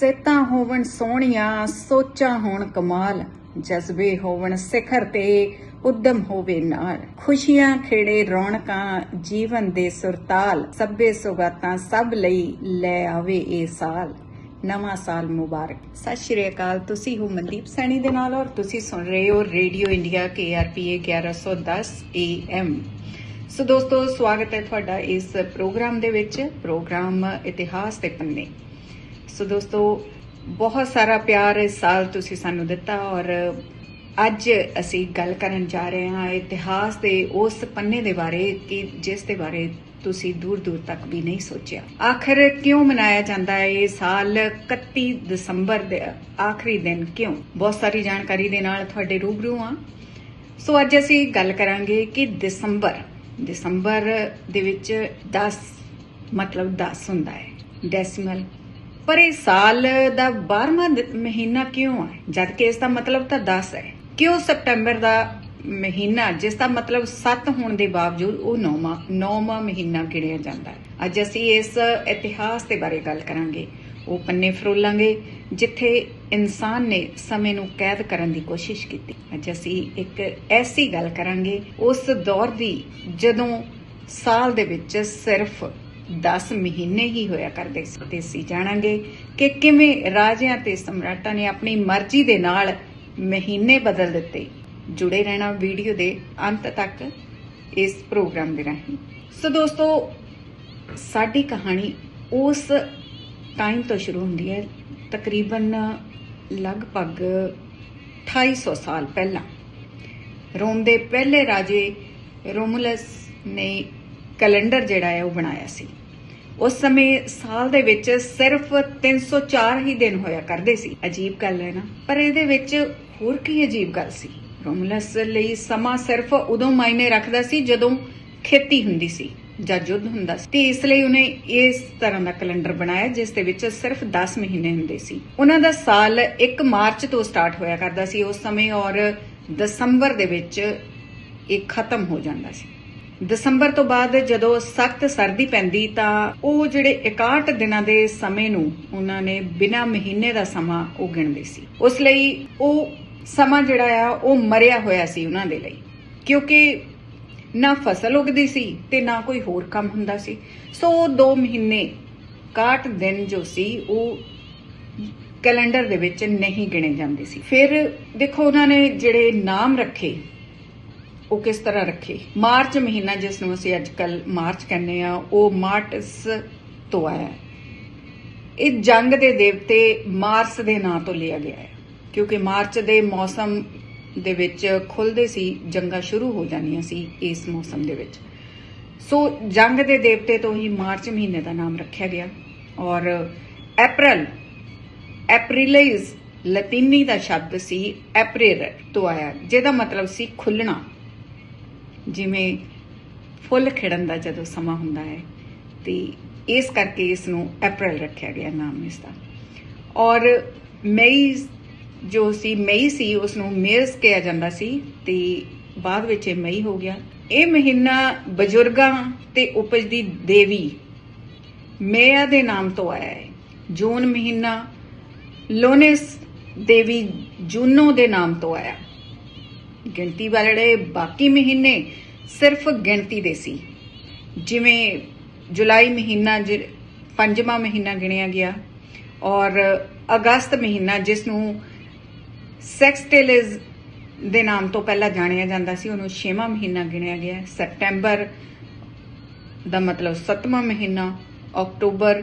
ਸੇਤਾਂ ਹੋਵਣ ਸੋਹਣੀਆਂ, ਸੋਚਾਂ ਹੋਣ ਕਮਾਲ। ਜਜ਼ਬੇ ਹੋਵਣ ਸਿਖਰ ਤੇ ਉਦਮ ਹੋਵੇ ਨਾਲ ਖੁਸ਼ੀਆਂ ਖੇੜੇ ਰੌਣਕਾਂ, ਜੀਵਨ ਦੇ ਸੁਰਤਾਲ। ਸੱਬੇ ਸੁਗਾਤਾਂ ਸਭ ਲਈ ਲੈ ਆਵੇ ਇਹ ਸਾਲ। ਨਵਾਂ ਸਾਲ ਮੁਬਾਰਕ। ਸਤਿ ਸ਼੍ਰੀ ਅਕਾਲ, ਤੁਸੀਂ ਹੋ ਮਨਦੀਪ ਸੈਣੀ ਦੇ ਨਾਲ ਔਰ ਤੁਸੀਂ ਸੁਣ ਰਹੇ ਹੋ radio India KRPA 1110 AM so ਦੋਸਤੋ, ਸਵਾਗਤ ਹੈ ਤੁਹਾਡਾ ਇਸ ਪ੍ਰੋਗਰਾਮ ਦੇ ਵਿੱਚ। ਪ੍ਰੋਗਰਾਮ ਇਤਿਹਾਸ ਦੇ ਪੰਨੇ। ਸੋ ਦੋਸਤੋ, ਬਹੁਤ ਸਾਰਾ ਪਿਆਰ ਇਸ ਸਾਲ ਤੁਸੀਂ ਸਾਨੂੰ ਦਿੱਤਾ ਔਰ ਅੱਜ ਅਸੀਂ ਗੱਲ ਕਰਨ ਜਾ ਰਹੇ ਹਾਂ ਇਤਿਹਾਸ ਦੇ ਉਸ ਪੰਨੇ ਦੇ ਬਾਰੇ ਕਿ ਜਿਸ ਦੇ ਬਾਰੇ ਤੁਸੀਂ ਦੂਰ ਦੂਰ ਤੱਕ ਵੀ ਨਹੀਂ ਸੋਚਿਆ। ਆਖਰ ਕਿਉਂ ਮਨਾਇਆ ਜਾਂਦਾ ਹੈ ਇਹ ਸਾਲ 31 ਦਸੰਬਰ ਦੇ ਆਖਰੀ ਦਿਨ ਕਿਉਂ? ਬਹੁਤ ਸਾਰੀ ਜਾਣਕਾਰੀ ਦੇ ਨਾਲ ਤੁਹਾਡੇ ਰੂਬਰੂ ਹਾਂ। ਸੋ ਅੱਜ ਅਸੀਂ ਗੱਲ ਕਰਾਂਗੇ ਕਿ ਦਸੰਬਰ ਦਸੰਬਰ ਦੇ ਵਿੱਚ 10 ਮਤਲਬ 10 ਹੁੰਦਾ ਹੈ। ਡੈਸੀਮਲ ਪਰ ਇਹ ਸਾਲ ਦਾ 12ਵਾਂ ਮਹੀਨਾ ਕਿਉਂ ਹੈ? ਜਦ ਕਿ ਇਸ ਦਾ ਮਤਲਬ ਤਾਂ 10 ਹੈ ਕਿਉਂ ਸਪਟੈਂਬਰ ਦਾ ਮਹੀਨਾ, ਜਿਸ ਦਾ ਮਤਲਬ 7 ਹੋਣ ਦੇ ਬਾਵਜੂਦ ਉਹ 9ਵਾਂ 9ਵਾਂ ਮਹੀਨਾ ਗਿਣਿਆ ਜਾਂਦਾ ਹੈ। ਅੱਜ ਅਸੀਂ ਇਸ ਇਤਿਹਾਸ ਦੇ ਬਾਰੇ ਗੱਲ ਕਰਾਂਗੇ। ਉਹ ਪੰਨੇ ਫਰੋਲਾਂਗੇ, ਜਿੱਥੇ ਇਨਸਾਨ ਨੇ ਸਮੇਂ ਨੂੰ ਕੈਦ ਕਰਨ ਦੀ ਕੋਸ਼ਿਸ਼ ਕੀਤੀ। ਅੱਜ ਅਸੀਂ ਇੱਕ ਐਸੀ ਗੱਲ ਕਰਾਂਗੇ, ਉਸ ਦੌਰ ਦੀ ਜਦੋਂ ਸਾਲ ਦੇ ਵਿੱਚ ਸਿਰਫ 10 ਮਹੀਨੇ ਹੀ ਹੋਇਆ ਕਰਦੇ ਸੀ ਤੇ ਅਸੀਂ ਜਾਣਾਂਗੇ ਕਿ ਕਿਵੇਂ ਰਾਜਿਆਂ ਤੇ ਸਮਰਾਟਾਂ ਨੇ ਆਪਣੀ ਮਰਜ਼ੀ ਦੇ ਨਾਲ ਮਹੀਨੇ ਬਦਲ ਦਿੱਤੇ। ਜੁੜੇ ਰਹਿਣਾ ਵੀਡੀਓ ਦੇ ਅੰਤ ਤੱਕ ਇਸ ਪ੍ਰੋਗਰਾਮ ਦੇ ਰਾਹੀਂ। ਸੋ ਦੋਸਤੋ, ਸਾਡੀ ਕਹਾਣੀ ਉਸ ਟਾਈਮ ਤੋਂ ਸ਼ੁਰੂ ਹੁੰਦੀ ਹੈ, ਤਕਰੀਬਨ ਲਗਭਗ 2800 ਸਾਲ ਪਹਿਲਾਂ। ਰੋਮ ਦੇ ਪਹਿਲੇ ਰਾਜੇ ਰੋਮੂਲਸ ਨੇ ਕੈਲੰਡਰ ਜਿਹੜਾ ਹੈ ਉਹ ਬਣਾਇਆ ਸੀ। ਉਸ ਸਮੇਂ ਸਾਲ ਦੇ ਵਿੱਚ ਸਿਰਫ 304 ਹੀ ਦਿਨ ਹੋਇਆ ਕਰਦੇ ਸੀ। ਅਜੀਬ ਗੱਲ ਹੈ ਨਾ। ਪਰ ਇਹਦੇ ਵਿੱਚ ਹੋਰ ਕੀ ਅਜੀਬ ਗੱਲ ਸੀ? ਰੋਮੂਲਸ ਲਈ ਸਮਾਂ ਸਿਰਫ ਉਦੋਂ ਮਾਇਨੇ ਰੱਖਦਾ ਸੀ ਜਦੋਂ ਖੇਤੀ ਹੁੰਦੀ ਸੀ ਜਾਂ ਯੁੱਧ ਹੁੰਦਾ ਸੀ। ਤੇ ਇਸ ਲਈ ਉਹਨੇ ਇਸ ਤਰ੍ਹਾਂ ਦਾ ਕੈਲੰਡਰ ਬਣਾਇਆ ਜਿਸ ਦੇ ਵਿੱਚ ਸਿਰਫ 10 ਮਹੀਨੇ ਹੁੰਦੇ ਸੀ। ਉਹਨਾਂ ਦਾ ਸਾਲ 1 ਮਾਰਚ ਤੋਂ ਸਟਾਰਟ ਹੋਇਆ ਕਰਦਾ ਸੀ ਉਸ ਸਮੇਂ ਔਰ ਦਸੰਬਰ ਦੇ ਵਿੱਚ ਇਹ ਖਤਮ ਹੋ ਜਾਂਦਾ ਸੀ। ਦਸੰਬਰ ਤੋਂ ਬਾਅਦ ਜਦੋਂ ਸਖਤ ਸਰਦੀ ਪੈਂਦੀ ਤਾਂ ਉਹ ਜਿਹੜੇ 61 ਦਿਨਾਂ ਦੇ ਸਮੇਂ ਨੂੰ ਉਹਨਾਂ ਨੇ ਬਿਨਾਂ ਮਹੀਨੇ ਦਾ ਸਮਾਂ ਉਹ ਗਿਣਦੇ ਸੀ। ਉਸ ਲਈ ਉਹ ਸਮਾਂ ਜਿਹੜਾ ਆ, ਉਹ ਮਰਿਆ ਹੋਇਆ ਸੀ ਉਹਨਾਂ ਦੇ ਲਈ। ਕਿਉਂਕਿ ਨਾ ਫਸਲ ਉਗਦੀ ਸੀ ਤੇ ਨਾ ਕੋਈ ਹੋਰ ਕੰਮ ਹੁੰਦਾ ਸੀ। ਸੋ ਉਹ 2 ਮਹੀਨੇ 61 ਦਿਨ ਜੋ ਸੀ, ਉਹ ਕੈਲੰਡਰ ਦੇ ਵਿੱਚ ਨਹੀਂ ਗਿਣੇ ਜਾਂਦੇ ਸੀ। ਫਿਰ ਦੇਖੋ ਉਹਨਾਂ ਨੇ ਜਿਹੜੇ ਨਾਮ ਰੱਖੇ ਉਹ ਕਿਸ ਤਰ੍ਹਾਂ ਰੱਖੇ? ਮਾਰਚ ਮਹੀਨਾ ਜਿਸ ਨੂੰ ਅਸੀਂ ਅੱਜ ਕੱਲ ਮਾਰਚ ਕਹਿੰਦੇ ਆ ਉਹ ਮਾਰਟਸ ਤੋਂ ਆਇਆ ਇਹ ਜੰਗ ਦੇ ਦੇਵਤੇ ਮਾਰਸ ਦੇ ਨਾਂ ਤੋਂ ਲਿਆ ਗਿਆ ਹੈ, ਕਿਉਂਕਿ ਮਾਰਚ ਦੇ ਮੌਸਮ ਦੇ ਵਿੱਚ ਖੁੱਲਦੇ ਸੀ, ਜੰਗਾਂ ਸ਼ੁਰੂ ਹੋ ਜਾਂਦੀਆਂ ਸੀ ਇਸ ਮੌਸਮ ਦੇ ਵਿੱਚ। ਸੋ ਜੰਗ ਦੇ ਦੇਵਤੇ ਤੋਂ ਹੀ ਮਾਰਚ ਮਹੀਨੇ ਦਾ ਨਾਮ ਰੱਖਿਆ ਗਿਆ ਔਰ ਅਪ੍ਰੈਲ ਐਪ੍ਰਿਲਿਸ ਲਤੀਨੀ ਦਾ ਸ਼ਬਦ ਸੀ ਐਪ੍ਰਿਲ ਤੋਂ ਆਇਆ ਜਿਹਦਾ ਮਤਲਬ ਸੀ ਖੁੱਲਣਾ। ਜਿਵੇਂ ਫੁੱਲ ਖਿੜਨ ਦਾ ਜਦੋਂ ਸਮਾਂ ਹੁੰਦਾ ਹੈ, ਤੇ ਇਸ ਕਰਕੇ ਇਸ ਨੂੰ ਅਪ੍ਰੈਲ ਰੱਖਿਆ ਗਿਆ ਨਾਮ ਇਸ ਦਾ ਔਰ ਮਈ ਜੋ ਸੀ, ਮਈ ਸੀ ਉਸ ਨੂੰ ਮੇਸ ਕਿਹਾ ਜਾਂਦਾ ਸੀ, ਤੇ ਬਾਅਦ ਵਿੱਚ ਇਹ ਮਈ ਹੋ ਗਿਆ। ਇਹ ਮਹੀਨਾ ਬਜ਼ੁਰਗਾਂ ਤੇ ਉਪਜ ਦੀ ਦੇਵੀ ਮੇਆ ਦੇ ਨਾਮ ਤੋਂ ਆਇਆ ਹੈ। ਜੂਨ ਮਹੀਨਾ ਲੋਨਿਸ ਦੇਵੀ ਜੂਨੋ ਦੇ ਨਾਮ ਤੋਂ ਆਇਆ। ਗਿਣਤੀ ਵਾਲੇ ਬਾਕੀ ਮਹੀਨੇ ਸਿਰਫ ਗਿਣਤੀ ਦੇ ਸੀ। ਜਿਵੇਂ ਜੁਲਾਈ ਮਹੀਨਾ ਜਿ- ਪੰਜਵਾਂ ਮਹੀਨਾ ਗਿਣਿਆ ਗਿਆ ਔਰ ਅਗਸਤ ਮਹੀਨਾ ਜਿਸ ਨੂੰ ਸੈਕਸਟੇਲਿਸ ਦੇ ਨਾਮ ਤੋਂ ਪਹਿਲਾਂ ਜਾਣਿਆ ਜਾਂਦਾ ਸੀ, ਉਹਨੂੰ 6ਵਾਂ ਮਹੀਨਾ ਗਿਣਿਆ ਗਿਆ। ਸੈਪਟੈਂਬਰ ਦਾ ਮਤਲਬ 7ਵਾਂ ਮਹੀਨਾ, ਅਕਤੂਬਰ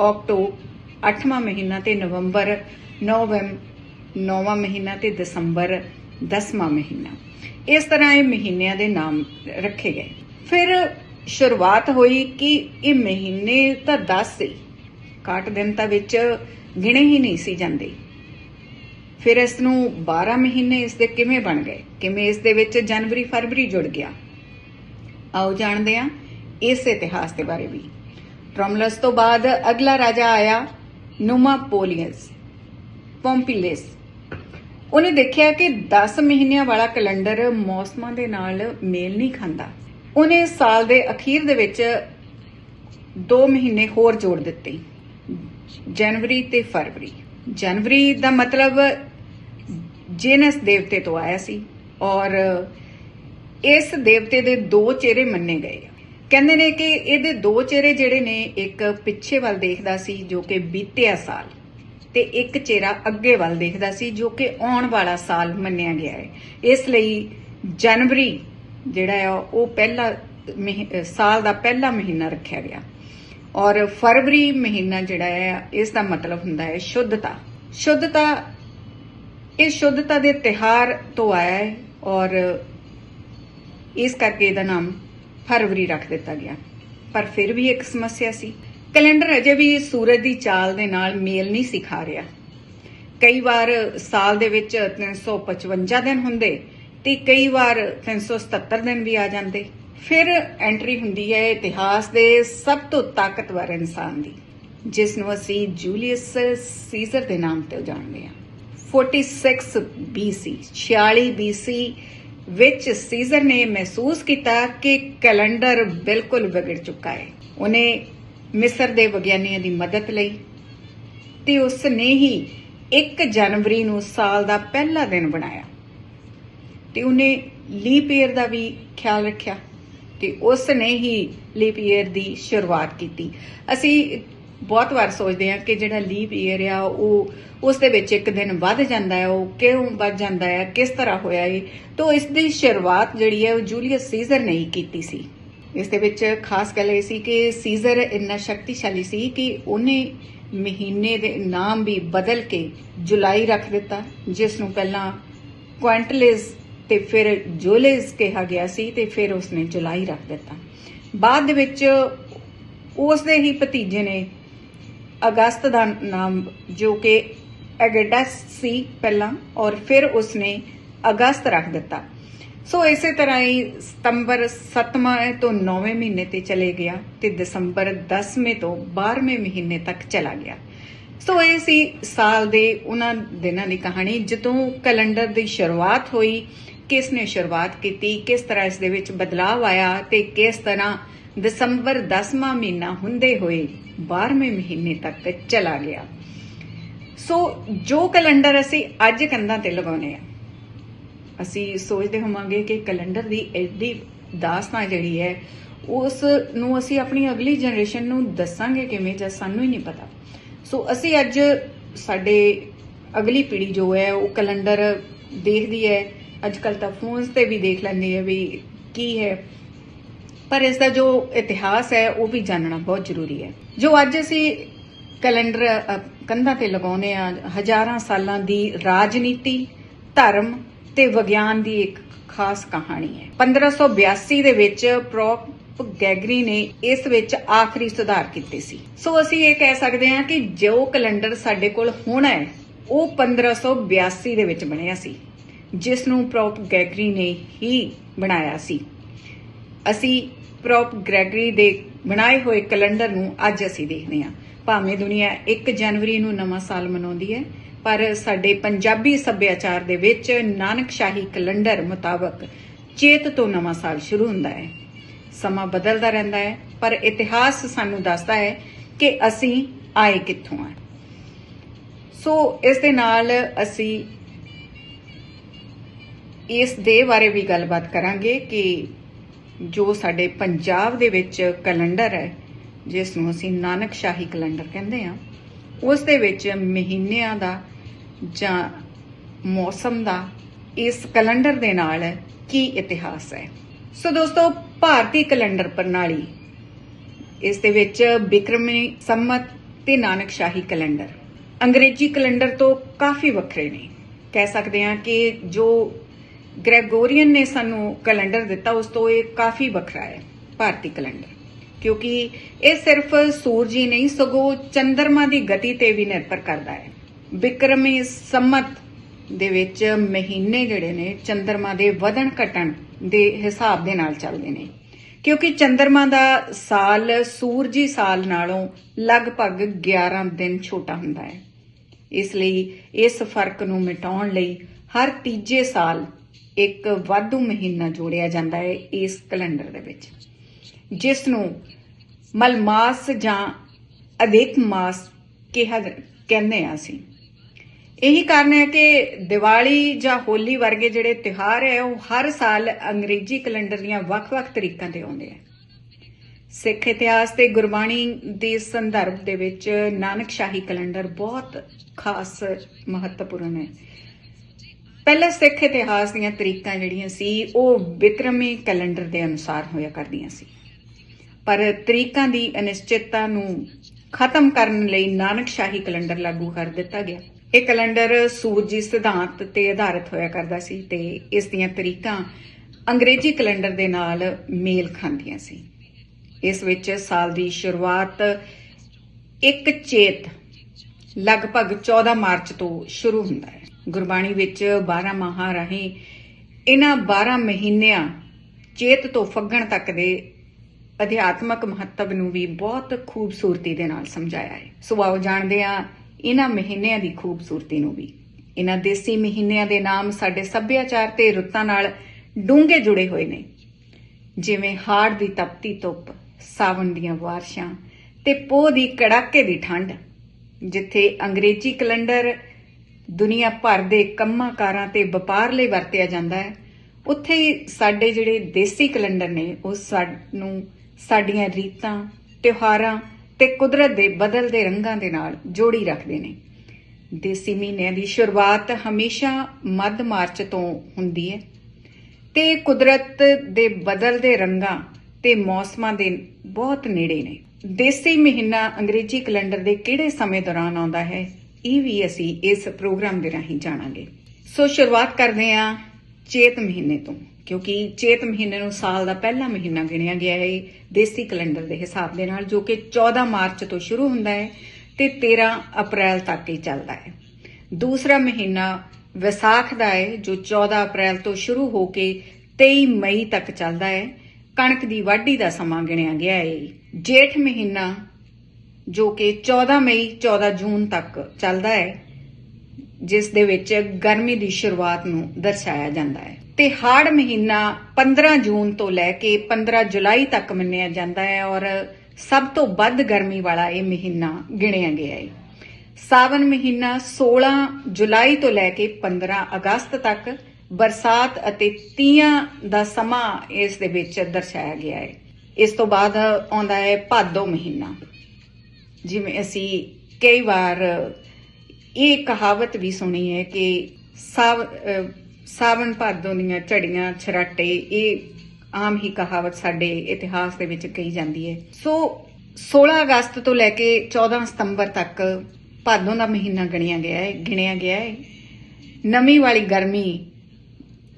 ਆਕਟੋ 8ਵਾਂ ਮਹੀਨਾ ਤੇ ਨਵੰਬਰ ਨਵੰਬਰ 9ਵਾਂ ਮਹੀਨਾ ਤੇ ਦਸੰਬਰ 10ਵਾਂ ਮਹੀਨਾ। ਇਸ ਤਰ੍ਹਾਂ ਇਹ ਮਹੀਨਿਆਂ ਦੇ ਨਾਮ ਰੱਖੇ ਗਏ। ਫਿਰ ਸ਼ੁਰੂਆਤ ਹੋਈ ਕਿ ਇਹ ਮਹੀਨੇ ਤਾਂ 10 ਸੀ। ਕਾਟ ਦਿਨ ਤਾਂ ਵਿੱਚ ਗਿਣੇ ਹੀ ਨਹੀਂ ਸੀ ਜਾਂਦੇ। ਫਿਰ ਇਸ ਨੂੰ 12 ਮਹੀਨੇ ਇਸ ਦੇ ਕਿਵੇਂ ਬਣ ਗਏ? ਕਿਵੇਂ ਇਸ ਦੇ ਵਿੱਚ ਜਨਵਰੀ, ਫਰਵਰੀ ਜੁੜ ਗਿਆ? ਆਓ ਜਾਣਦੇ ਹਾਂ ਇਸ ਇਤਿਹਾਸ ਦੇ ਬਾਰੇ ਵੀ। ਰੋਮਲਸ ਤੋਂ ਬਾਅਦ ਅਗਲਾ ਰਾਜਾ ਆਇਆ ਨੂਮਾ ਪੋਲੀਅਸ ਪੋਂਪੀਲਸ। ਉਹਨੇ ਦੇਖਿਆ ਕਿ 10 ਮਹੀਨਿਆਂ ਵਾਲਾ ਕੈਲੰਡਰ ਮੌਸਮਾਂ ਦੇ ਨਾਲ ਮੇਲ ਨਹੀਂ ਖਾਂਦਾ। ਉਹਨੇ ਸਾਲ ਦੇ ਅਖੀਰ ਦੇ ਵਿੱਚ 2 ਮਹੀਨੇ ਹੋਰ ਜੋੜ ਦਿੱਤੇ। ਜਨਵਰੀ ਤੇ ਫਰਵਰੀ। ਜਨਵਰੀ ਦਾ ਮਤਲਬ ਜੇਨਸ ਦੇਵਤੇ ਤੋਂ ਆਇਆ ਸੀ ਔਰ ਇਸ ਦੇਵਤੇ ਦੇ ਦੋ ਚਿਹਰੇ ਮੰਨੇ ਗਏ। ਕਹਿੰਦੇ ਨੇ ਕਿ ਇਹਦੇ ਦੋ ਚਿਹਰੇ ਜਿਹੜੇ ਨੇ ਇੱਕ ਪਿੱਛੇ ਵੱਲ ਦੇਖਦਾ ਸੀ ਜੋ ਕਿ ਬੀਤਿਆ ਸਾਲ। ਤੇ ਇੱਕ ਚਿਹਰਾ ਅੱਗੇ ਵੱਲ ਦੇਖਦਾ ਸੀ, ਜੋ ਕਿ ਆਉਣ ਵਾਲਾ ਸਾਲ ਮੰਨਿਆ ਗਿਆ ਹੈ। ਇਸ ਲਈ ਜਨਵਰੀ ਜਿਹੜਾ ਆ ਉਹ ਪਹਿਲਾ ਸਾਲ ਦਾ ਪਹਿਲਾ ਮਹੀਨਾ ਰੱਖਿਆ ਗਿਆ। ਔਰ ਫਰਵਰੀ ਮਹੀਨਾ ਜਿਹੜਾ ਹੈ, ਇਸ ਦਾ ਮਤਲਬ ਹੁੰਦਾ ਹੈ ਸ਼ੁੱਧਤਾ। ਸ਼ੁੱਧਤਾ, ਇਹ ਸ਼ੁੱਧਤਾ ਦੇ ਤਿਹਾਰ ਤੋਂ ਆਇਆ ਹੈ ਔਰ ਇਸ ਕਰਕੇ ਇਹਦਾ ਨਾਮ ਫਰਵਰੀ ਰੱਖ ਦਿੱਤਾ ਗਿਆ। ਪਰ ਫਿਰ ਵੀ ਇੱਕ ਸਮੱਸਿਆ ਸੀ। ਕੈਲੰਡਰ ਅਜੇ ਵੀ ਸੂਰਜ ਦੀ ਚਾਲ ਦੇ ਨਾਲ ਮੇਲ ਨਹੀਂ ਸਿਖਾ ਰਿਹਾ। ਕਈ ਵਾਰ ਸਾਲ ਦੇ ਵਿੱਚ 355 ਦਿਨ ਹੁੰਦੇ ਤੇ ਕਈ ਵਾਰ 377 ਦਿਨ ਵੀ ਆ ਜਾਂਦੇ। ਫਿਰ ਐਂਟਰੀ ਹੁੰਦੀ ਹੈ ਇਤਿਹਾਸ ਦੇ ਸਭ ਤੋਂ ਤਾਕਤਵਰ ਇਨਸਾਨ ਦੀ, ਜਿਸ ਨੂੰ ਅਸੀਂ ਜੂਲੀਅਸ ਸੀਜ਼ਰ ਦੇ ਨਾਮ ਤੇ ਜਾਣਦੇ ਹਾਂ। 46 BC 46 BC ਵਿੱਚ ਸੀਜ਼ਰ ਨੇ ਮਹਿਸੂਸ ਕੀਤਾ ਕਿ ਕੈਲੰਡਰ ਬਿਲਕੁਲ ਵਿਗੜ ਚੁੱਕਾ ਹੈ। ਉਹਨੇ ਮਿਸਰ ਦੇ ਵਿਗਿਆਨੀਆਂ ਦੀ ਮਦਦ ਲਈ ਤੇ ਉਸ ਨੇ ਹੀ 1 ਜਨਵਰੀ ਨੂੰ ਸਾਲ ਦਾ ਪਹਿਲਾ ਦਿਨ ਬਣਾਇਆ। ਤੇ ਉਹਨੇ ਲੀਪ ਈਅਰ ਦਾ ਵੀ ਖਿਆਲ ਰੱਖਿਆ ਤੇ ਉਸ ਨੇ ਹੀ ਲੀਪ ਈਅਰ ਦੀ ਸ਼ੁਰੂਆਤ ਕੀਤੀ। ਅਸੀਂ ਬਹੁਤ ਵਾਰ ਸੋਚਦੇ ਹਾਂ ਕਿ ਜਿਹੜਾ ਲੀਪ ਈਅਰ ਆ, ਉਹ ਉਸ ਦੇ ਵਿੱਚ ਇੱਕ ਦਿਨ ਵੱਧ ਜਾਂਦਾ ਹੈ, ਉਹ ਕਿਉਂ ਵੱਧ ਜਾਂਦਾ ਹੈ, ਕਿਸ ਤਰ੍ਹਾਂ ਹੋਇਆ ਇਹ? ਤਾਂ ਇਸ ਦੀ ਸ਼ੁਰੂਆਤ ਜਿਹੜੀ ਹੈ, ਉਹ ਜੂਲੀਅਸ ਸੀਜ਼ਰ ਨੇ ਹੀ ਕੀਤੀ ਸੀ। ਇਸ ਦੇ ਵਿੱਚ ਖਾਸ ਗੱਲ ਇਹ ਸੀ ਕਿ ਸੀਜ਼ਰ ਇੰਨਾ ਸ਼ਕਤੀਸ਼ਾਲੀ ਸੀ ਕਿ ਉਹਨੇ ਮਹੀਨੇ ਦੇ ਨਾਮ ਵੀ ਬਦਲ ਕੇ ਜੁਲਾਈ ਰੱਖ ਦਿੱਤਾ, ਜਿਸ ਨੂੰ ਪਹਿਲਾਂ ਕੁਆਂਟਲਿਸ ਤੇ ਫਿਰ ਜੂਲਿਸ ਕਿਹਾ ਗਿਆ ਸੀ ਤੇ ਫਿਰ ਉਸਨੇ ਜੁਲਾਈ ਰੱਖ ਦਿੱਤਾ। ਬਾਅਦ ਦੇ ਵਿੱਚ ਉਸ ਹੀ ਭਤੀਜੇ ਨੇ ਅਗਸਤ ਦਾ ਨਾਮ ਜੋ ਕਿ ਐਗਡਸ ਸੀ ਪਹਿਲਾਂ ਔਰ ਫਿਰ ਉਸਨੇ ਅਗਸਤ ਰੱਖ ਦਿੱਤਾ। ਸੋ ਇਸੇ ਤਰ੍ਹਾਂ ਹੀ ਸਤੰਬਰ 7ਵਾਂ ਤੋਂ 9ਵੇਂ ਮਹੀਨੇ ਤੇ ਚਲੇ ਗਿਆ ਤੇ ਦਸੰਬਰ 10ਵੇਂ ਤੋਂ 12ਵੇਂ ਮਹੀਨੇ ਤੱਕ ਚਲਾ ਗਿਆ। ਸੋ ਇਹ ਸੀ ਸਾਲ ਦੇ ਉਹਨਾਂ ਦਿਨਾਂ ਦੀ ਕਹਾਣੀ। ਜਦੋਂ ਕੈਲੰਡਰ ਦੀ ਸ਼ੁਰੂਆਤ ਹੋਈ, ਕਿਸ ਨੇ ਸ਼ੁਰੂਆਤ ਕੀਤੀ, ਕਿਸ ਤਰ੍ਹਾਂ ਇਸ ਦੇ ਵਿੱਚ ਬਦਲਾਅ ਆਇਆ ਤੇ ਕਿਸ ਤਰ੍ਹਾਂ ਦਸੰਬਰ 10ਵਾਂ ਮਹੀਨਾ ਹੁੰਦੇ ਹੋਏ 12ਵੇਂ ਮਹੀਨੇ ਤੱਕ ਚਲਾ ਗਿਆ। ਸੋ ਜੋ ਕੈਲੰਡਰ ਅਸੀਂ ਅੱਜ ਕੰਧਾਂ ਤੇ ਲਗਾਉਨੇ ਆ ਅਸੀਂ ਸੋਚਦੇ ਹੋਵਾਂਗੇ ਕਿ ਕੈਲੰਡਰ ਦੀ ਐਡੀ ਦਾਸਤਾਂ ਜਿਹੜੀ ਹੈ, ਉਸ ਨੂੰ ਅਸੀਂ ਆਪਣੀ ਅਗਲੀ ਜਨਰੇਸ਼ਨ ਨੂੰ ਦੱਸਾਂਗੇ ਕਿਵੇਂ ਜਾਂ ਸਾਨੂੰ ਹੀ ਨਹੀਂ ਪਤਾ। ਸੋ ਅਸੀਂ ਅੱਜ ਸਾਡੇ ਅਗਲੀ ਪੀੜ੍ਹੀ ਜੋ ਹੈ, ਉਹ ਕੈਲੰਡਰ ਦੇਖਦੀ ਹੈ। ਅੱਜ ਕੱਲ ਤਾਂ ਫੋਨਸ ਤੇ ਵੀ ਦੇਖ ਲੈਂਦੀ ਹੈ ਵੀ ਕੀ ਹੈ। ਪਰ ਇਸ ਦਾ ਜੋ ਇਤਿਹਾਸ ਹੈ, ਉਹ ਵੀ ਜਾਣਨਾ ਬਹੁਤ ਜ਼ਰੂਰੀ ਹੈ। ਜੋ ਅੱਜ ਅਸੀਂ ਕੈਲੰਡਰ ਕੰਧਾਂ ਤੇ ਲਗਾਉਨੇ ਆ ਹਜ਼ਾਰਾਂ ਸਾਲਾਂ ਦੀ ਰਾਜਨੀਤੀ, ਧਰਮ ਤੇ ਵਿਗਿਆਨ ਦੀ ਇੱਕ ਖਾਸ ਕਹਾਣੀ ਹੈ। 1582 ਦੇ ਵਿੱਚ ਪ੍ਰੋਪ ਗੈਗਰੀ ਨੇ ਇਸ ਵਿੱਚ ਆਖਰੀ ਸੁਧਾਰ ਕੀਤੇ ਸੀ। ਸੋ ਅਸੀਂ ਇਹ ਕਹਿ ਸਕਦੇ ਹਾਂ ਕਿ ਜੋ ਕੈਲੰਡਰ ਸਾਡੇ ਕੋਲ ਹੁਣ ਹੈ, ਉਹ 1582 ਦੇ ਵਿੱਚ ਬਣਿਆ ਸੀ, ਜਿਸ ਨੂੰ ਪ੍ਰੋਪ ਗੈਗਰੀ ਨੇ ਹੀ ਬਣਾਇਆ ਸੀ। ਅਸੀਂ ਪ੍ਰੋਪ ਗ੍ਰੈਗਰੀ ਦੇ ਬਣਾਏ ਹੋਏ ਕੈਲੰਡਰ ਨੂੰ ਅੱਜ ਅਸੀਂ ਦੇਖਦੇ ਹਾਂ। ਭਾਵੇਂ ਦੁਨੀਆ 1 ਜਨਵਰੀ ਨੂੰ ਨਵਾਂ ਸਾਲ ਮਨਾਉਂਦੀ ਹੈ ਪਰ ਸਾਡੇ ਪੰਜਾਬੀ ਸੱਭਿਆਚਾਰ ਦੇ ਵਿੱਚ ਨਾਨਕਸ਼ਾਹੀ ਕੈਲੰਡਰ ਮੁਤਾਬਕ ਚੇਤ ਤੋਂ ਨਵਾਂ ਸਾਲ ਸ਼ੁਰੂ ਹੁੰਦਾ ਹੈ। ਸਮਾਂ ਬਦਲਦਾ ਰਹਿੰਦਾ ਹੈ, ਪਰ ਇਤਿਹਾਸ ਸਾਨੂੰ ਦੱਸਦਾ ਹੈ ਕਿ ਅਸੀਂ ਆਏ ਕਿੱਥੋਂ ਆ। ਸੋ ਇਸ ਦੇ ਨਾਲ ਅਸੀਂ ਇਸ ਦੇ ਬਾਰੇ ਵੀ ਗੱਲਬਾਤ ਕਰਾਂਗੇ ਕਿ ਜੋ ਸਾਡੇ ਪੰਜਾਬ ਦੇ ਵਿੱਚ ਕੈਲੰਡਰ ਹੈ, ਜਿਸ ਨੂੰ ਅਸੀਂ ਨਾਨਕ ਸ਼ਾਹੀ ਕੈਲੰਡਰ ਕਹਿੰਦੇ ਆ ਉਸ ਦੇ ਵਿੱਚ ਮਹੀਨਿਆਂ ਦਾ ਜਾਂ ਮੌਸਮ ਦਾ ਇਸ ਕੈਲੰਡਰ ਦੇ ਨਾਲ ਕੀ ਇਤਿਹਾਸ ਹੈ? ਸੋ ਦੋਸਤੋ, ਭਾਰਤੀ ਕੈਲੰਡਰ ਪ੍ਰਣਾਲੀ, ਇਸ ਦੇ ਵਿੱਚ ਬਿਕਰਮੀ ਸੰਮਤ ਤੇ ਨਾਨਕ ਸ਼ਾਹੀ ਕੈਲੰਡਰ। ਅੰਗਰੇਜ਼ੀ ਕੈਲੰਡਰ ਤੋਂ ਕਾਫੀ ਵੱਖਰੇ ਨੇ। ਕਹਿ ਸਕਦੇ ਹਾਂ ਕਿ ਜੋ ਗ੍ਰੈਗੋਰੀਅਨ ਨੇ ਸਾਨੂੰ ਕੈਲੰਡਰ ਦਿੱਤਾ, ਉਸ ਤੋਂ ਇਹ ਕਾਫੀ ਵੱਖਰਾ ਹੈ, ਭਾਰਤੀ ਕੈਲੰਡਰ। ਕਿਉਂਕਿ ਇਹ ਸਿਰਫ ਸੂਰਜ ਹੀ ਨਹੀਂ, ਸਗੋਂ ਚੰਦਰਮਾ ਦੀ ਗਤੀ ਤੇ ਵੀ ਨਿਰਭਰ ਕਰਦਾ ਹੈ। ਬਿਕਰਮੀ ਸੰਮਤ ਦੇ ਵਿੱਚ ਮਹੀਨੇ ਜਿਹੜੇ ਨੇ ਚੰ드ਰਮਾ ਦੇ ਵਧਣ ਘਟਣ ਦੇ ਹਿਸਾਬ ਦੇ ਨਾਲ ਚੱਲਦੇ ਨੇ। ਕਿਉਂਕਿ ਚੰ드ਰਮਾ ਦਾ ਸਾਲ ਸੂਰਜੀ ਸਾਲ ਨਾਲੋਂ ਲਗਭਗ 11 ਦਿਨ ਛੋਟਾ ਹੁੰਦਾ ਹੈ। ਇਸ ਲਈ ਇਸ ਫ਼ਰਕ ਨੂੰ ਮਿਟਾਉਣ ਲਈ ਹਰ ਤੀਜੇ ਸਾਲ ਇੱਕ ਵਾਧੂ ਮਹੀਨਾ ਜੋੜਿਆ ਜਾਂਦਾ ਹੈ ਇਸ ਕੈਲੰਡਰ ਦੇ ਵਿੱਚ। ਜਿਸ ਨੂੰ ਮਲਮਾਸ ਜਾਂ ਅਧਿਕ ਮਾਸ ਕਿਹਾ ਕਹਿੰਦੇ ਆ ਅਸੀਂ। ਇਹੀ ਕਾਰਨ ਹੈ ਕਿ ਦੀਵਾਲੀ ਜਾਂ ਹੋਲੀ ਵਰਗੇ ਜਿਹੜੇ ਤਿਉਹਾਰ ਹੈ, ਉਹ ਹਰ ਸਾਲ ਅੰਗਰੇਜ਼ੀ ਕੈਲੰਡਰ ਦੀਆਂ ਵੱਖ-ਵੱਖ ਤਰੀਕਾਂ ਤੇ ਆਉਂਦੇ ਆ। ਸਿੱਖ ਇਤਿਹਾਸ ਤੇ ਗੁਰਬਾਣੀ ਦੇ ਸੰਦਰਭ ਦੇ ਵਿੱਚ ਨਾਨਕ ਸ਼ਾਹੀ ਕੈਲੰਡਰ ਬਹੁਤ ਖਾਸ, ਮਹੱਤਵਪੂਰਨ ਹੈ। ਪਹਿਲਾਂ ਸਿੱਖ ਇਤਿਹਾਸ ਦੀਆਂ ਤਰੀਕਾਂ ਜਿਹੜੀਆਂ ਸੀ, ਉਹ ਵਿਕਰਮੀ ਕੈਲੰਡਰ ਦੇ ਅਨੁਸਾਰ ਹੋਇਆ ਕਰਦੀਆਂ ਸੀ। ਪਰ ਤਰੀਕਾਂ ਦੀ ਅਨਿਸ਼ਚਿਤਤਾ ਨੂੰ ਖਤਮ ਕਰਨ ਲਈ ਨਾਨਕ ਸ਼ਾਹੀ ਕੈਲੰਡਰ ਲਾਗੂ ਕਰ ਦਿੱਤਾ ਗਿਆ। ਇਹ ਕੈਲੰਡਰ ਸੂਰਜੀ ਸਿਧਾਂਤ ਤੇ ਆਧਾਰਿਤ ਹੋਇਆ ਕਰਦਾ ਸੀ ਤੇ ਇਸ ਦੀਆਂ ਤਰੀਕਾਂ ਅੰਗਰੇਜ਼ੀ ਕੈਲੰਡਰ ਦੇ ਨਾਲ ਮੇਲ ਖਾਂਦੀਆਂ ਸੀ। ਇਸ ਵਿੱਚ ਸਾਲ ਦੀ ਸ਼ੁਰੂਆਤ ਇੱਕ ਚੇਤ ਲਗਭਗ 14 ਮਾਰਚ ਤੋਂ ਸ਼ੁਰੂ ਹੁੰਦਾ ਹੈ। ਗੁਰਬਾਣੀ ਵਿੱਚ 12 ਮਾਹਾਂ ਰਾਹੀਂ ਇਹਨਾਂ 12 ਮਹੀਨਿਆਂ ਚੇਤ ਤੋਂ ਫੱਗਣ ਤੱਕ ਦੇ ਅਧਿਆਤਮਕ ਮਹੱਤਵ ਨੂੰ ਵੀ ਬਹੁਤ ਖੂਬਸੂਰਤੀ ਦੇ ਨਾਲ ਸਮਝਾਇਆ ਹੈ। ਸੋ ਆਓ ਜਾਣਦੇ ਹਾਂ ਇਹਨਾਂ ਮਹੀਨਿਆਂ ਦੀ ਖੂਬਸੂਰਤੀ ਨੂੰ ਵੀ। ਇਹਨਾਂ ਦੇਸੀ ਮਹੀਨਿਆਂ ਦੇ ਨਾਮ ਸਾਡੇ ਸੱਭਿਆਚਾਰ ਤੇ ਰੁੱਤਾਂ ਨਾਲ ਡੂੰਘੇ ਜੁੜੇ ਹੋਏ ਨੇ। ਜਿਵੇਂ ਹਾੜ ਦੀ ਤਪਤੀ ਧੁੱਪ, ਸਾਵਣ ਦੀਆਂ ਬਾਰਿਸ਼ਾਂ ਤੇ ਪੋਹ ਦੀ ਕੜਾਕੇ ਦੀ ਠੰਡ, ਜਿੱਥੇ ਅੰਗਰੇਜ਼ੀ ਕੈਲੰਡਰ ਦੁਨੀਆ ਭਰ ਦੇ ਕੰਮਾਂ ਕਾਰਾਂ ਤੇ ਵਪਾਰ ਲਈ ਵਰਤਿਆ ਜਾਂਦਾ ਹੈ, ਉੱਥੇ ਹੀ ਸਾਡੇ ਜਿਹੜੇ ਦੇਸੀ ਕੈਲੰਡਰ ਨੇ, ਉਹ ਸਾਨੂੰ ਸਾਡੀਆਂ ਰੀਤਾਂ, ਤਿਉਹਾਰਾਂ ਤੇ ਕੁਦਰਤ ਦੇ ਬਦਲਦੇ ਰੰਗਾਂ ਦੇ ਨਾਲ ਜੋੜੀ ਰੱਖਦੇ ਨੇ। ਦੇਸੀ ਮਹੀਨਿਆਂ ਦੀ ਸ਼ੁਰੂਆਤ ਹਮੇਸ਼ਾ ਮੱਧ ਮਾਰਚ ਤੋਂ ਹੁੰਦੀ ਹੈ ਤੇ ਕੁਦਰਤ ਦੇ ਬਦਲਦੇ ਰੰਗਾਂ ਤੇ ਮੌਸਮਾਂ ਦੇ ਬਹੁਤ ਨੇੜੇ ਨੇ। ਦੇਸੀ ਮਹੀਨਾ ਅੰਗਰੇਜ਼ੀ ਕੈਲੰਡਰ ਦੇ ਕਿਹੜੇ ਸਮੇਂ ਦੌਰਾਨ ਆਉਂਦਾ ਹੈ, ਇਹ ਵੀ ਅਸੀਂ ਇਸ ਪ੍ਰੋਗਰਾਮ ਦੇ ਰਾਹੀਂ ਜਾਣਾਂਗੇ। ਸੋ ਸ਼ੁਰੂਆਤ ਕਰਦੇ ਹਾਂ ਚੇਤ ਮਹੀਨੇ ਤੋਂ। ਕਿਉਂਕਿ ਚੇਤ ਮਹੀਨੇ ਨੂੰ ਸਾਲ ਦਾ ਪਹਿਲਾ ਮਹੀਨਾ ਗਿਣਿਆ ਗਿਆ ਹੈ ਦੇਸੀ ਕੈਲੰਡਰ ਦੇ ਹਿਸਾਬ ਦੇ ਨਾਲ, ਜੋ ਕਿ 14 ਮਾਰਚ ਤੋਂ ਸ਼ੁਰੂ ਹੁੰਦਾ ਹੈ ਤੇ 13 ਅਪ੍ਰੈਲ ਤੱਕ ਹੀ ਚੱਲਦਾ ਹੈ। ਦੂਸਰਾ ਮਹੀਨਾ ਵਿਸਾਖ ਦਾ ਹੈ, ਜੋ 14 ਅਪ੍ਰੈਲ ਤੋਂ ਸ਼ੁਰੂ ਹੋ ਕੇ 23 ਮਈ ਤੱਕ ਚੱਲਦਾ ਹੈ। ਕਣਕ ਦੀ ਵਾਢੀ ਦਾ ਸਮਾਂ ਗਿਣਿਆ ਗਿਆ ਹੈ ਜੇਠ ਮਹੀਨਾ, ਜੋ ਕਿ 14 ਮਈ 14 ਜੂਨ ਤੱਕ ਚੱਲਦਾ ਹੈ। ਜਿਸ ਦੇ ਵਿੱਚ ਗਰਮੀ ਦੀ ਸ਼ੁਰੂਆਤ ਨੂੰ ਦਰਸਾਇਆ ਜਾਂਦਾ ਹੈ। ਤੇ ਹਾੜ ਮਹੀਨਾ 15 ਜੂਨ ਤੋਂ ਲੈ ਕੇ 15 ਜੁਲਾਈ ਤੱਕ ਮੰਨਿਆ ਜਾਂਦਾ ਹੈ ਔਰ ਸਭ ਤੋਂ ਵੱਧ ਗਰਮੀ ਵਾਲਾ ਇਹ ਮਹੀਨਾ ਗਿਣਿਆ ਗਿਆ ਹੈ। ਸਾਵਨ ਮਹੀਨਾ 16 ਜੁਲਾਈ ਤੋਂ ਲੈ ਕੇ 15 ਅਗਸਤ ਤੱਕ ਬਰਸਾਤ ਅਤੇ ਤੀਆਂ ਦਾ ਸਮਾਂ ਇਸ ਦੇ ਵਿੱਚ ਦਰਸਾਇਆ ਗਿਆ ਹੈ। ਇਸ ਤੋਂ ਬਾਅਦ ਆਉਂਦਾ ਹੈ ਭਾਦੋ ਮਹੀਨਾ। ਜਿਵੇਂ ਅਸੀਂ ਕਈ ਵਾਰ ਇਹ ਕਹਾਵਤ ਵੀ ਸੁਣੀ ਹੈ ਕਿ ਸਾਵ, ਅਹ ਭਾਦੋ ਦੀਆਂ ਝੜੀਆਂ, ਛਰਾਟੇ, ਇਹ ਆਮ ਹੀ ਕਹਾਵਤ ਸਾਡੇ ਇਤਿਹਾਸ ਦੇ ਵਿੱਚ ਕਹੀ ਜਾਂਦੀ ਹੈ। ਸੋ 16 ਅਗਸਤ ਤੋਂ ਲੈ ਕੇ 14 ਸਤੰਬਰ ਤੱਕ ਭਾਦੋਂ ਦਾ ਮਹੀਨਾ ਗਣਿਆ ਗਿਆ ਹੈ, ਗਿਣਿਆ ਗਿਆ ਹੈ। ਨਮੀ ਵਾਲੀ ਗਰਮੀ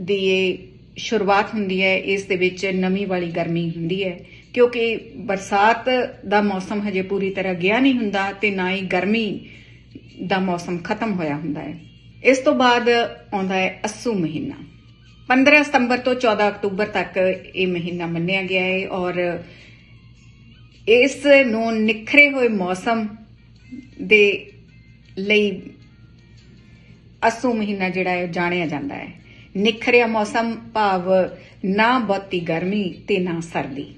ਦੀ ਇਹ ਸ਼ੁਰੂਆਤ ਹੁੰਦੀ ਹੈ, ਇਸ ਦੇ ਵਿੱਚ ਨਮੀ ਵਾਲੀ ਗਰਮੀ ਹੁੰਦੀ ਹੈ, ਕਿਉਂਕਿ ਬਰਸਾਤ ਦਾ ਮੌਸਮ ਹਜੇ ਪੂਰੀ ਤਰ੍ਹਾਂ ਗਿਆ ਨਹੀਂ ਹੁੰਦਾ ਤੇ ਨਾ ਹੀ ਗਰਮੀ ਦਾ ਮੌਸਮ ਖਤਮ ਹੋਇਆ ਹੁੰਦਾ ਹੈ। ਇਸ ਤੋਂ ਬਾਅਦ ਆਉਂਦਾ ਹੈ ਅਸੂ ਮਹੀਨਾ। 15 ਸਤੰਬਰ ਤੋਂ 14 ਅਕਤੂਬਰ ਤੱਕ ਇਹ ਮਹੀਨਾ ਮੰਨਿਆ ਗਿਆ ਹੈ ਔਰ ਇਸ ਨੂੰ ਨਿਖਰੇ ਹੋਏ ਮੌਸਮ ਦੇ ਲਈ ਅਸੂ ਮਹੀਨਾ ਜਿਹੜਾ ਹੈ ਜਾਣਿਆ ਜਾਂਦਾ ਹੈ। ਨਿਖਰਿਆ ਮੌਸਮ ਭਾਵ ਨਾ ਬਹੁਤੀ ਗਰਮੀ ਤੇ ਨਾ ਸਰਦੀ।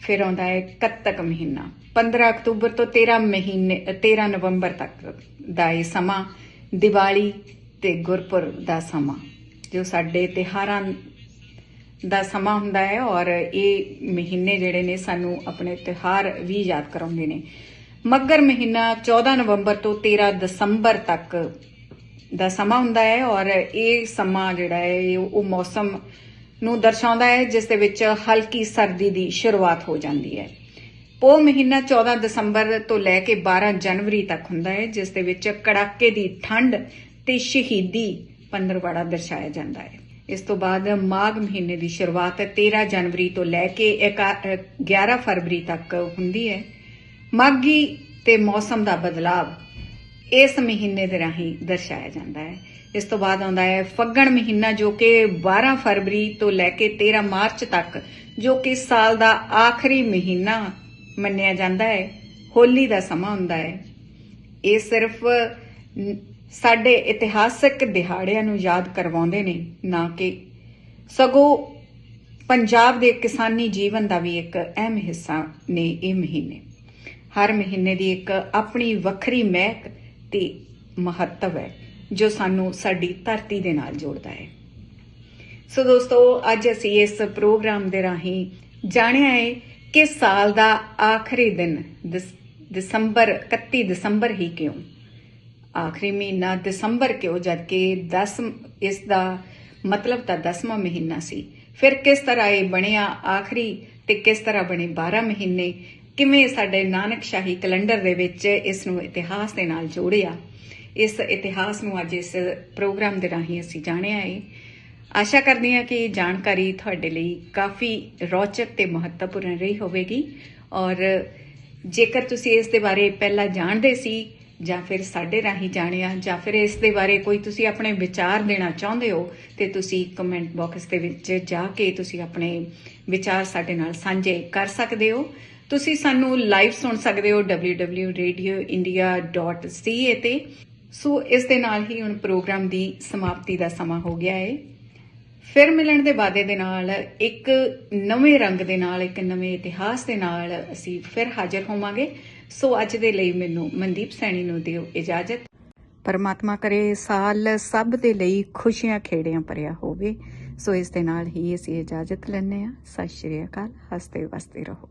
ਫਿਰ ਆਉਂਦਾ ਹੈ ਕੱਤਕ ਮਹੀਨਾ। 15 ਅਕਤੂਬਰ ਤੋਂ 13 ਮਹੀਨੇ 13 ਨਵੰਬਰ ਤੱਕ ਦਾ ਇਹ ਸਮਾਂ, ਦੀਵਾਲੀ ਤੇ ਗੁਰਪੁਰਬ ਦਾ ਸਮਾਂ, ਜੋ ਸਾਡੇ ਤਿਹਾਰਾਂ ਦਾ ਸਮਾਂ ਹੁੰਦਾ ਹੈ ਔਰ ਇਹ ਮਹੀਨੇ ਜਿਹੜੇ ਨੇ ਸਾਨੂੰ ਆਪਣੇ ਤਿਹਾਰ ਵੀ ਯਾਦ ਕਰਾਉਂਦੇ ਨੇ। ਮੱਗਰ ਮਹੀਨਾ 14 ਨਵੰਬਰ ਤੋਂ 13 ਦਸੰਬਰ ਤੱਕ ਦਾ ਸਮਾਂ ਹੁੰਦਾ ਹੈ ਔਰ ਇਹ ਸਮਾਂ ਜਿਹੜਾ ਹੈ ਉਹ ਮੌਸਮ ਨੂੰ ਦਰਸਾਉਂਦਾ ਹੈ, ਜਿਸ ਦੇ ਵਿੱਚ ਹਲਕੀ ਸਰਦੀ ਦੀ ਸ਼ੁਰੂਆਤ ਹੋ ਜਾਂਦੀ ਹੈ। ਪੋਹ ਮਹੀਨਾ 14 ਦਸੰਬਰ ਤੋਂ ਲੈ ਕੇ 12 ਜਨਵਰੀ ਤੱਕ ਹੁੰਦਾ ਹੈ, ਜਿਸ ਦੇ ਵਿੱਚ ਕੜਾਕੇ ਦੀ ਠੰਡ ਤੇ ਸ਼ਹੀਦੀ ਪੰਦਰਵਾੜਾ ਦਰਸਾਇਆ ਜਾਂਦਾ ਹੈ। ਇਸ ਤੋਂ ਬਾਅਦ ਮਾਘ ਮਹੀਨੇ ਦੀ ਸ਼ੁਰੂਆਤ 13 ਜਨਵਰੀ ਤੋਂ ਲੈ ਕੇ 11 ਫਰਵਰੀ ਤੱਕ ਹੁੰਦੀ ਹੈ। ਮਾਘੀ ਤੇ ਮੌਸਮ ਦਾ ਬਦਲਾਵ ਇਸ ਮਹੀਨੇ ਦੇ ਰਾਹੀਂ ਦਰਸਾਇਆ ਜਾਂਦਾ ਹੈ। ਇਸ ਤੋਂ ਬਾਅਦ ਆਉਂਦਾ ਹੈ ਫੱਗਣ ਮਹੀਨਾ, ਜੋ ਕਿ 12 ਫਰਵਰੀ ਤੋਂ ਲੈ ਕੇ 13 ਮਾਰਚ ਤੱਕ, ਜੋ ਕਿ ਸਾਲ ਦਾ ਆਖਰੀ ਮਹੀਨਾ ਮੰਨਿਆ ਜਾਂਦਾ ਹੈ, ਹੋਲੀ ਦਾ ਸਮਾਂ ਹੁੰਦਾ ਹੈ। ਇਹ ਸਿਰਫ ਸਾਡੇ ਇਤਿਹਾਸਕ ਦਿਹਾੜਿਆਂ ਨੂੰ ਯਾਦ ਕਰਵਾਉਂਦੇ ਨੇ, ਨਾ ਕਿ ਸਗੋਂ ਪੰਜਾਬ ਦੇ ਕਿਸਾਨੀ ਜੀਵਨ ਦਾ ਵੀ ਇੱਕ ਅਹਿਮ ਹਿੱਸਾ ਨੇ ਇਹ ਮਹੀਨੇ। ਹਰ ਮਹੀਨੇ ਦੀ ਇੱਕ ਆਪਣੀ ਵੱਖਰੀ ਮਹਿਕ ਤੇ ਮਹੱਤਵ ਹੈ, ਜੋ ਸਾਨੂੰ ਸਾਡੀ ਧਰਤੀ ਦੇ ਨਾਲ ਜੋੜਦਾ ਹੈ। ਸੋ ਦੋਸਤੋ, ਅੱਜ ਅਸੀਂ ਇਸ ਪ੍ਰੋਗਰਾਮ ਦੇ ਰਾਹੀਂ ਜਾਣਿਆ ਹੈ ਕਿ ਸਾਲ ਦਾ ਆਖਰੀ ਦਿਨ ਦਸੰਬਰ 31 ਦਸੰਬਰ ਹੀ ਕਿਉਂ? ਆਖਰੀ ਮਹੀਨਾ ਦਸੰਬਰ ਕਿਉਂ? ਜਦਕਿ 10 ਇਸ ਦਾ ਮਤਲਬ ਤਾਂ 10ਵਾਂ ਮਹੀਨਾ ਸੀ। ਫਿਰ ਕਿਸ ਤਰ੍ਹਾਂ ਇਹ ਬਣਿਆ ਆਖਰੀ ਤੇ ਕਿਸ ਤਰ੍ਹਾਂ ਬਣੇ 12 ਮਹੀਨੇ? ਕਿਵੇਂ ਸਾਡੇ ਨਾਨਕ ਸ਼ਾਹੀ ਕੈਲੰਡਰ ਦੇ ਵਿੱਚ ਇਸ ਨੂੰ ਇਤਿਹਾਸ ਦੇ ਨਾਲ ਜੋੜਿਆ? ਇਸ ਇਤਿਹਾਸ ਨੂੰ ਅੱਜ ਇਸ ਪ੍ਰੋਗਰਾਮ ਦੇ ਰਾਹੀਂ ਅਸੀਂ ਜਾਣਿਆ ਹੈ ਆਸ਼ਾ ਕਰਦੀ ਹਾਂ ਕਿ ਇਹ ਜਾਣਕਾਰੀ ਤੁਹਾਡੇ ਲਈ ਕਾਫੀ ਰੌਚਕ ਤੇ ਮਹੱਤਵਪੂਰਨ ਰਹੀ ਹੋਵੇਗੀ। ਔਰ ਜੇਕਰ ਤੁਸੀਂ ਇਸ ਦੇ ਬਾਰੇ ਪਹਿਲਾਂ ਜਾਣਦੇ ਸੀ ਜਾਂ ਫਿਰ ਸਾਡੇ ਰਾਹੀਂ ਜਾਣਿਆ ਜਾਂ ਫਿਰ ਇਸ ਦੇ ਬਾਰੇ ਕੋਈ ਤੁਸੀਂ ਆਪਣੇ ਵਿਚਾਰ ਦੇਣਾ ਚਾਹੁੰਦੇ ਹੋ, ਤੇ ਤੁਸੀਂ ਕਮੈਂਟ ਬਾਕਸ ਦੇ ਵਿੱਚ ਜਾ ਕੇ ਤੁਸੀਂ ਆਪਣੇ ਵਿਚਾਰ ਸਾਡੇ ਨਾਲ ਸਾਂਝੇ ਕਰ ਸਕਦੇ ਹੋ। ਤੁਸੀਂ ਸਾਨੂੰ ਲਾਈਵ ਸੁਣ ਸਕਦੇ ਹੋ www.radioindia.ca ਤੇ। ਸੋ ਇਸ ਦੇ ਨਾਲ ਹੀ ਹੁਣ ਪ੍ਰੋਗਰਾਮ ਦੀ ਸਮਾਪਤੀ ਦਾ ਸਮਾਂ ਹੋ ਗਿਆ ਹੈ ਫਿਰ ਮਿਲਣ ਦੇ ਵਾਅਦੇ ਦੇ ਨਾਲ, ਇੱਕ ਨਵੇਂ ਰੰਗ ਦੇ ਨਾਲ, ਇੱਕ ਨਵੇਂ ਇਤਿਹਾਸ ਦੇ ਨਾਲ ਅਸੀਂ ਫਿਰ ਹਾਜ਼ਰ ਹੋਵਾਂਗੇ। ਸੋ ਅੱਜ ਦੇ ਲਈ ਮੈਨੂੰ ਮਨਦੀਪ ਸੈਣੀ ਨੂੰ ਦਿਓ ਇਜਾਜ਼ਤ। ਪਰਮਾਤਮਾ ਕਰੇ ਸਾਲ ਸਭ ਦੇ ਲਈ ਖੁਸ਼ੀਆਂ ਖੇੜਿਆਂ ਭਰਿਆ ਹੋਵੇ। ਸੋ ਇਸ ਦੇ ਨਾਲ ਹੀ ਅਸੀਂ ਇਜਾਜ਼ਤ ਲੈਂਦੇ ਹਾਂ। ਸਤਿ ਸ਼੍ਰੀ ਅਕਾਲ। ਹੱਸਦੇ ਵਸਦੇ ਰਹੋ।